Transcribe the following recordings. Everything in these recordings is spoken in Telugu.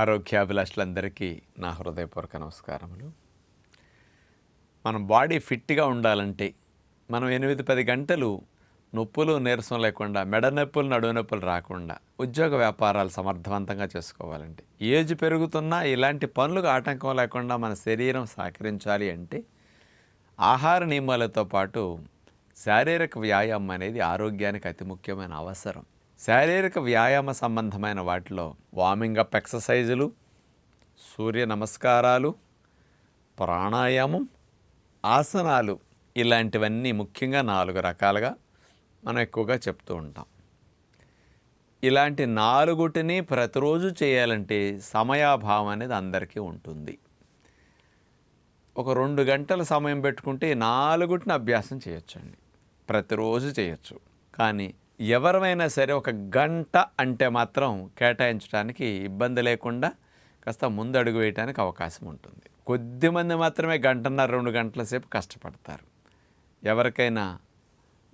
ఆరోగ్యాభిలాషులందరికీ నా హృదయపూర్వక నమస్కారములు. మనం బాడీ ఫిట్గా ఉండాలంటే మనం ఎనిమిది పది గంటలు నొప్పులు నీరసం లేకుండా మెడ నొప్పులు నడువు నొప్పులు రాకుండా ఉద్యోగ వ్యాపారాలు సమర్థవంతంగా చేసుకోవాలంటే ఏజ్ పెరుగుతున్నా ఇలాంటి పనులకు ఆటంకం లేకుండా మన శరీరం సహకరించాలి అంటే ఆహార నియమాలతో పాటు శారీరక వ్యాయామం అనేది ఆరోగ్యానికి అతి ముఖ్యమైన అవసరం. శారీరక వ్యాయామ సంబంధమైన వాటిలో వార్మింగ్ అప్ ఎక్సర్సైజులు సూర్య నమస్కారాలు ప్రాణాయామం ఆసనాలు ఇలాంటివన్నీ ముఖ్యంగా నాలుగు రకాలుగా మనం ఎక్కువగా చెప్తూ ఉంటాం. ఇలాంటి నాలుగుటిని ప్రతిరోజు చేయాలంటే సమయాభావం అనేది అందరికీ ఉంటుంది. ఒక రెండు గంటల సమయం పెట్టుకుంటే నాలుగుటిని అభ్యాసం చేయొచ్చండి. ప్రతిరోజు చేయొచ్చు. కానీ ఎవరైనా సరే ఒక గంట అంటే మాత్రం కేటాయించడానికి ఇబ్బంది లేకుండా కాస్త ముందడుగు వేయడానికి అవకాశం ఉంటుంది. కొద్దిమంది మాత్రమే గంటన్నర రెండు గంటల సేపు కష్టపడతారు. ఎవరికైనా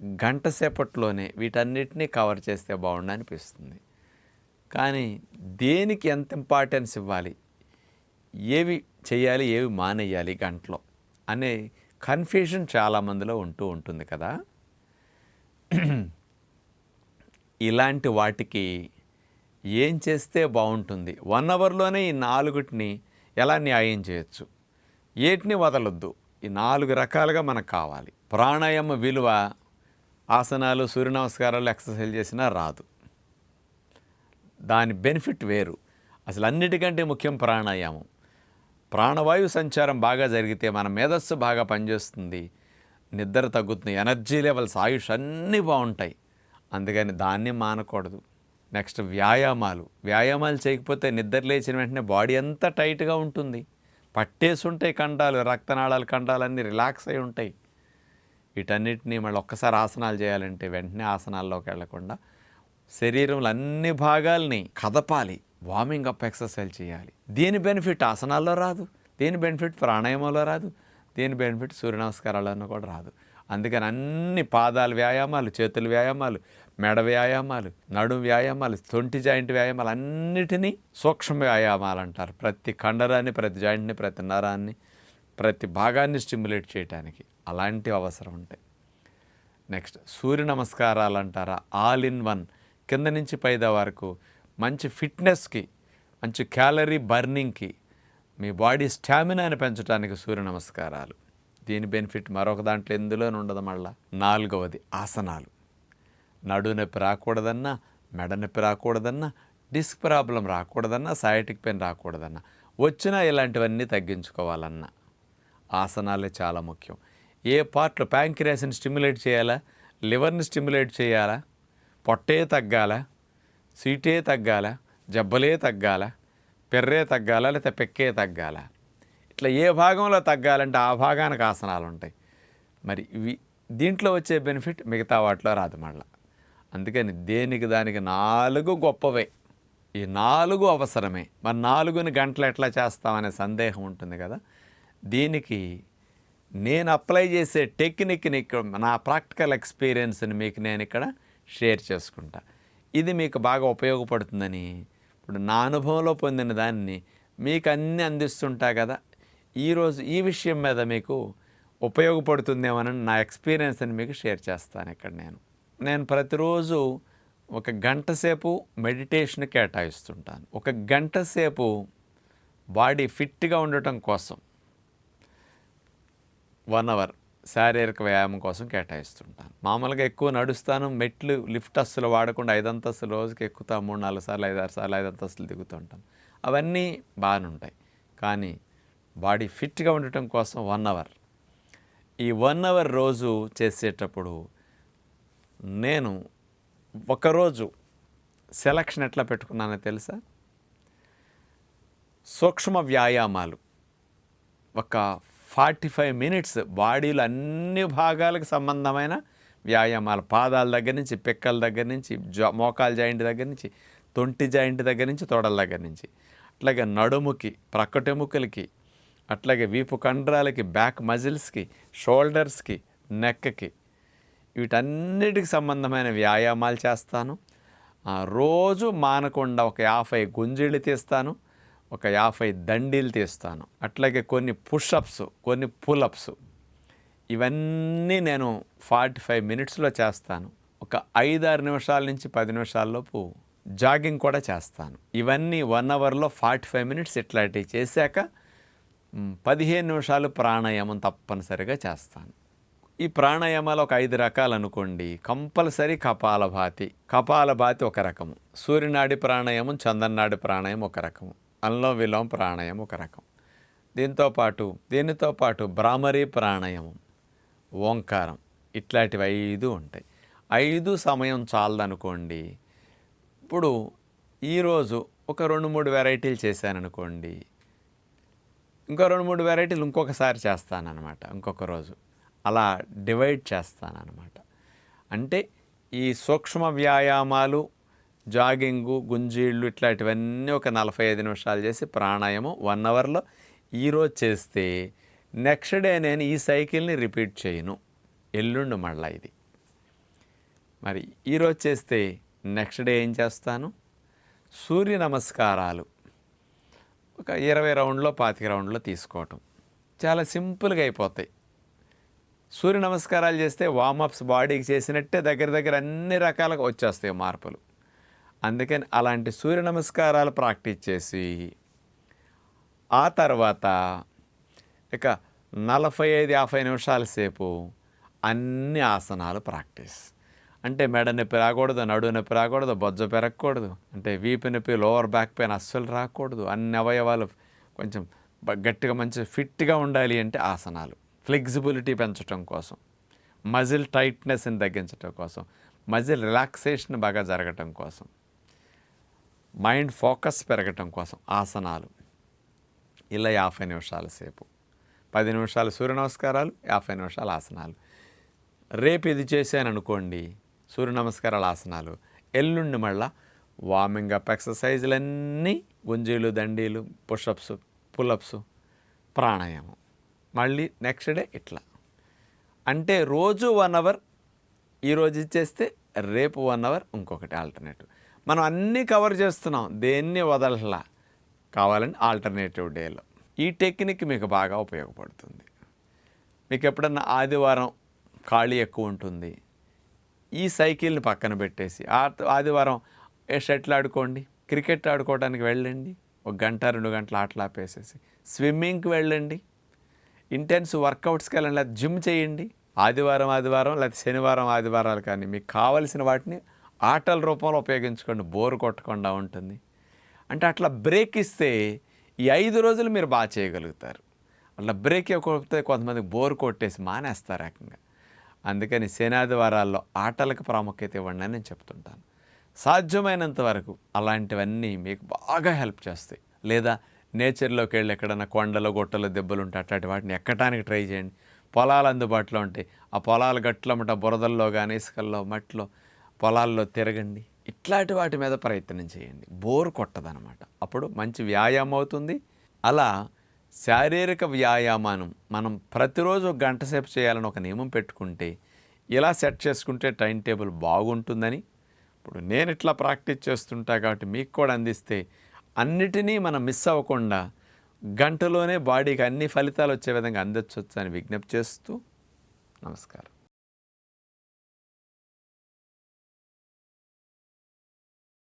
గంట సేపట్లోనే వీటన్నిటినీ కవర్ చేస్తే బాగుండు అనిపిస్తుంది. కానీ దేనికి ఎంత ఇంపార్టెన్స్ ఇవ్వాలి? ఏవి చేయాలి ఏవి మానేయాలి గంటలో? అనే కన్ఫ్యూషన్ చాలామందిలో ఉంటూ ఉంటుంది కదా. ఇలాంటి వాటికి ఏం చేస్తే బాగుంటుంది? వన్ అవర్లోనే ఈ నాలుగుటిని ఎలా న్యాయం చేయొచ్చు? ఏటిని వదలొద్దు? ఈ నాలుగు రకాలుగా మనకు కావాలి. ప్రాణాయామ విలువ ఆసనాలు సూర్య నమస్కారాలు ఎక్సర్సైజ్ చేసినా రాదు. దాని బెనిఫిట్ వేరు. అసలు అన్నిటికంటే ముఖ్యం ప్రాణాయామం. ప్రాణవాయు సంచారం బాగా జరిగితే మన మేధస్సు బాగా పనిచేస్తుంది. నిద్ర తగ్గుతుంది ఎనర్జీ లెవెల్స్ ఆయుష్ అన్నీ బాగుంటాయి. అందుకని దాన్ని మానకూడదు. నెక్స్ట్ వ్యాయామాలు. వ్యాయామాలు చేయకపోతే నిద్ర లేచిన వెంటనే బాడీ అంతా టైట్గా ఉంటుంది. పట్టేసి ఉంటాయి కండాలు రక్తనాళాలు కండాలు అన్నీ రిలాక్స్ అయి ఉంటాయి. వీటన్నిటిని మళ్ళీ ఒక్కసారి ఆసనాలు చేయాలంటే వెంటనే ఆసనాల్లోకి వెళ్ళకుండా శరీరంలో అన్ని భాగాల్ని కదపాలి. వార్మింగ్ అప్ ఎక్సర్సైజ్ చేయాలి. దీని బెనిఫిట్? ఆసనాల్లో రాదు. దీని బెనిఫిట్? ప్రాణాయామంలో రాదు. దీని బెనిఫిట్? సూర్య నమస్కారాలను కూడా రాదు. అందుకని అన్ని పాదాల వ్యాయామాలు చేతుల వ్యాయామాలు మెడ వ్యాయామాలు నడుం వ్యాయామాలు తొంటి జాయింట్ వ్యాయామాలు అన్నిటినీ సూక్ష్మ వ్యాయామాలు అంటారు. ప్రతి కండరాన్ని ప్రతి జాయింట్ని ప్రతి నరాన్ని ప్రతి భాగాన్ని స్టిమ్యులేట్ చేయడానికి అలాంటివి అవసరం ఉంటాయి. నెక్స్ట్ సూర్య నమస్కారాలు అంటారా? All in one. కింద నుంచి పైదా వరకు మంచి ఫిట్నెస్కి మంచి క్యాలరీ బర్నింగ్కి మీ బాడీ స్టామినాని పెంచడానికి సూర్య నమస్కారాలు. దీని బెనిఫిట్ మరొక దాంట్లో ఎందులోనే ఉండదు మళ్ళా. నాలుగవది ఆసనాలు. నడు నొప్పి రాకూడదన్నా మెడ నొప్పి రాకూడదన్నా డిస్క్ ప్రాబ్లం రాకూడదన్నా సయాటిక్ పెయిన్ రాకూడదన్నా వచ్చినా ఇలాంటివన్నీ తగ్గించుకోవాలన్నా. ఆసనాలే చాలా ముఖ్యం. ఏ పార్ట్లో ప్యాంక్రియాస్ని స్టిమ్యులేట్ చేయాలా? లివర్ని స్టిమ్యులేట్ చేయాలా? పొట్టే తగ్గాల? సీటే తగ్గాల? జబ్బలే తగ్గాల? పెర్రే తగ్గాల? లేకపోతే పెక్కే తగ్గాల? ఇట్లా ఏ భాగంలో తగ్గాలంటే ఆ భాగానికి ఆసనాలు ఉంటాయి మరి ఇవి దీంట్లో వచ్చే బెనిఫిట్ మిగతా వాటిలో రాదు మళ్ళీ. అందుకని దేనికి దానికి నాలుగు గొప్పవే. ఈ నాలుగు అవసరమే. మరి నాలుగుని గంటలు ఎట్లా చేస్తామనే సందేహం ఉంటుంది కదా. దీనికి నేను అప్లై చేసే టెక్నిక్ని నా ప్రాక్టికల్ ఎక్స్పీరియన్స్ని మీకు నేను ఇక్కడ షేర్ చేసుకుంటా. ఇది మీకు బాగా ఉపయోగపడుతుందని ఇప్పుడు నా అనుభవంలో పొందిన దాన్ని మీకు అన్నీ అందిస్తుంటా కదా. ఈరోజు ఈ విషయం మీద మీకు ఉపయోగపడుతుందేమోనని నా ఎక్స్పీరియన్స్ని మీకు షేర్ చేస్తాను ఇక్కడ నేను. నేను ప్రతిరోజు ఒక గంట సేపు మెడిటేషన్ కేటాయిస్తుంటాను. ఒక గంట సేపు బాడీ ఫిట్గా ఉండటం కోసం వన్ అవర్ శారీరక వ్యాయామం కోసం కేటాయిస్తుంటాను. మామూలుగా ఎక్కువ నడుస్తాను మెట్లు లిఫ్ట్ అస్సులు వాడకుండా ఐదు అంతస్తులు రోజుకి ఎక్కుతా మూడు నాలుగు సార్లు ఐదు ఆరు సార్లు ఐదు అంతస్తులు దిగుతూ ఉంటాను. అవన్నీ బాగానే ఉంటాయి. కానీ బాడీ ఫిట్గా ఉండటం కోసం వన్ అవర్. ఈ వన్ అవర్ రోజు చేసేటప్పుడు నేను ఒకరోజు సెలక్షన్ ఎట్లా పెట్టుకున్నానో తెలుసా? సూక్ష్మ వ్యాయామాలు. ఒక ఫార్టీ ఫైవ్ మినిట్స్ బాడీలో అన్ని భాగాలకు సంబంధమైన వ్యాయామాలు. పాదాల దగ్గర నుంచి పిక్కల దగ్గర నుంచి జా మోకాల జాయింట్ దగ్గర నుంచి తొంటి జాయింట్ దగ్గర నుంచి తొడల దగ్గర నుంచి. అట్లాగే నడుముకి ప్రక్కటెముకలకి అట్లాగే వీపు కండరాలకి బ్యాక్ మజిల్స్కి షోల్డర్స్కి నెక్కి వీటన్నిటికి సంబంధమైన వ్యాయామాలు చేస్తాను. రోజు మానకుండా ఒక యాభై గుంజీళ్ళు తీస్తాను ఒక యాభై దండీలు తీస్తాను. అట్లాగే కొన్ని పుషప్స్ కొన్ని పులప్స్. ఇవన్నీ నేను ఫార్టీ ఫైవ్ మినిట్స్లో చేస్తాను. ఒక ఐదారు నిమిషాల నుంచి పది నిమిషాల్లోపు జాగింగ్ కూడా చేస్తాను. ఇవన్నీ వన్ అవర్లో ఫార్టీ ఫైవ్ మినిట్స్ ఇట్లాంటివి చేశాక పదిహేను నిమిషాలు ప్రాణాయామం తప్పనిసరిగా చేస్తాను. ఈ ప్రాణాయామాలు ఒక ఐదు రకాలు అనుకోండి కంపల్సరీ కపాలభాతి కపాలభాతి ఒక రకము. సూర్యనాడి ప్రాణాయామం చందన్నాడి ప్రాణాయామం ఒక రకము. అల్లం విలోం ప్రాణాయామం ఒక రకం. దీంతో పాటు దీనితో పాటు? భ్రామరీ ప్రాణాయామం ఓంకారం ఇట్లాంటివి ఐదు ఉంటాయి. ఐదు సమయం చాలదనుకోండి. ఇప్పుడు ఈరోజు ఒక రెండు మూడు వెరైటీలు చేశాననుకోండి. ఇంకో రెండు మూడు వెరైటీలు ఇంకొకసారి చేస్తానన్నమాట ఇంకొక రోజు. అలా డివైడ్ చేస్తానన్నమాట. అంటే ఈ సూక్ష్మ వ్యాయామాలు జాగింగు గుంజీళ్ళు ఇట్లాంటివన్నీ ఒక నలభై ఐదు నిమిషాలు చేసి ప్రాణాయామం వన్ అవర్లో ఈరోజు చేస్తే నెక్స్ట్ డే నేను ఈ సైకిల్ని రిపీట్ చేయను. ఎల్లుండి మళ్ళా ఇది. మరి ఈరోజు చేస్తే నెక్స్ట్ డే ఏం చేస్తాను? సూర్య నమస్కారాలు. ఒక ఇరవై రౌండ్లో పాతిక రౌండ్లో తీసుకోవటం. చాలా సింపుల్గా అయిపోతాయి. సూర్య నమస్కారాలు చేస్తే వామప్స్ బాడీకి చేసినట్టే దగ్గర దగ్గర అన్ని రకాలుగా వచ్చేస్తాయి మార్పులు. అందుకని అలాంటి సూర్య నమస్కారాలు ప్రాక్టీస్ చేసి ఆ తర్వాత ఇక నలభై ఐదు యాభై నిమిషాల సేపు అన్ని ఆసనాలు ప్రాక్టీస్. అంటే మెడ నొప్పి రాకూడదు నడు నొప్పి రాకూడదు బొజ్జ పెరగకూడదు అంటే వీపు నొప్పి లోవర్ బ్యాక్ పెయిన్ అస్సలు రాకూడదు. అన్ని అవయవాలు కొంచెం గట్టిగా మంచి ఫిట్గా ఉండాలి అంటే ఆసనాలు. ఫ్లెక్సిబిలిటీ పెంచడం కోసం మజిల్ టైట్నెస్ని తగ్గించడం కోసం మజిల్ రిలాక్సేషన్ బాగా జరగటం కోసం మైండ్ ఫోకస్ పెరగటం కోసం ఆసనాలు. ఇలా యాభై నిమిషాల సేపు. పది నిమిషాలు సూర్య నమస్కారాలు యాభై నిమిషాలు ఆసనాలు. రేపు ఇది చేశాను అనుకోండి సూర్య నమస్కారాలు ఆసనాలు. ఎల్లుండి మళ్ళా వార్మింగ్ అప్ ఎక్సర్సైజులన్నీ గుంజీలు దండీలు పుషప్స్ పులప్స్ ప్రాణాయామం. మళ్ళీ నెక్స్ట్ డే ఇట్లా. అంటే రోజు వన్ అవర్ ఈరోజు ఇచ్చేస్తే రేపు వన్ అవర్ ఇంకొకటి ఆల్టర్నేటివ్ మనం అన్నీ కవర్ చేస్తున్నాం దేన్ని వదలలా కావాలని ఆల్టర్నేటివ్ డేలో ఈ టెక్నిక్ మీకు బాగా ఉపయోగపడుతుంది. మీకు ఎప్పుడన్నా ఆదివారం ఖాళీ ఎక్కువ ఉంటుంది ఈ సైకిల్ని పక్కన పెట్టేసి ఆ ఆదివారం ఏ షటిల్ ఆడుకోండి క్రికెట్ ఆడుకోవడానికి వెళ్ళండి ఒక గంట రెండు గంటలు ఆటలు ఆపేసేసి స్విమ్మింగ్కి వెళ్ళండి ఇంటెన్స్ వర్కౌట్స్కి వెళ్ళండి లేదా జిమ్ చేయండి. ఆదివారం ఆదివారం లేదా శనివారం ఆదివారాలు కానీ మీకు కావలసిన వాటిని ఆటల రూపంలో ఉపయోగించుకోండి. బోరు కొట్టకుండా ఉంటుంది. అంటే అట్లా బ్రేక్ ఇస్తే ఈ ఐదు రోజులు మీరు బాగా చేయగలుగుతారు. అట్లా బ్రేక్ ఇవ్వకపోతే కొంతమంది బోర్ కొట్టేసి మానేస్తారు రకంగా అందుకని శనాదివారాల్లో ఆటలకు ప్రాముఖ్యత ఇవ్వండి అని నేను చెప్తుంటాను. సాధ్యమైనంత వరకు అలాంటివన్నీ మీకు బాగా హెల్ప్ చేస్తాయి. లేదా నేచర్లోకి వెళ్ళి ఎక్కడన్నా కొండలు గొట్టలు దెబ్బలు ఉంటే అట్లాంటి వాటిని ఎక్కటానికి ట్రై చేయండి. పొలాలు అందుబాటులో ఉంటాయి. ఆ పొలాలు గట్లమట బురదల్లో కానీ ఇసుకల్లో మట్టిలో పొలాల్లో తిరగండి. ఇట్లాంటి వాటి మీద ప్రయత్నం చేయండి. బోర్ కొట్టదనమాట. అప్పుడు మంచి వ్యాయామం అవుతుంది. అలా శారీరక వ్యాయామానం మనం ప్రతిరోజు ఒక గంట సేపు చేయాలని ఒక నియమం పెట్టుకుంటే ఇలా సెట్ చేసుకుంటే టైం టేబుల్ బాగుంటుందని. ఇప్పుడు నేను ఇట్లా ప్రాక్టీస్ చేస్తుంటా కాబట్టి మీకు కూడా అందిస్తే అన్నిటినీ మనం మిస్ అవ్వకుండా గంటలోనే బాడీకి అన్ని ఫలితాలు వచ్చే విధంగా అందచ్చు అని విజ్ఞప్తి చేస్తూ నమస్కారం.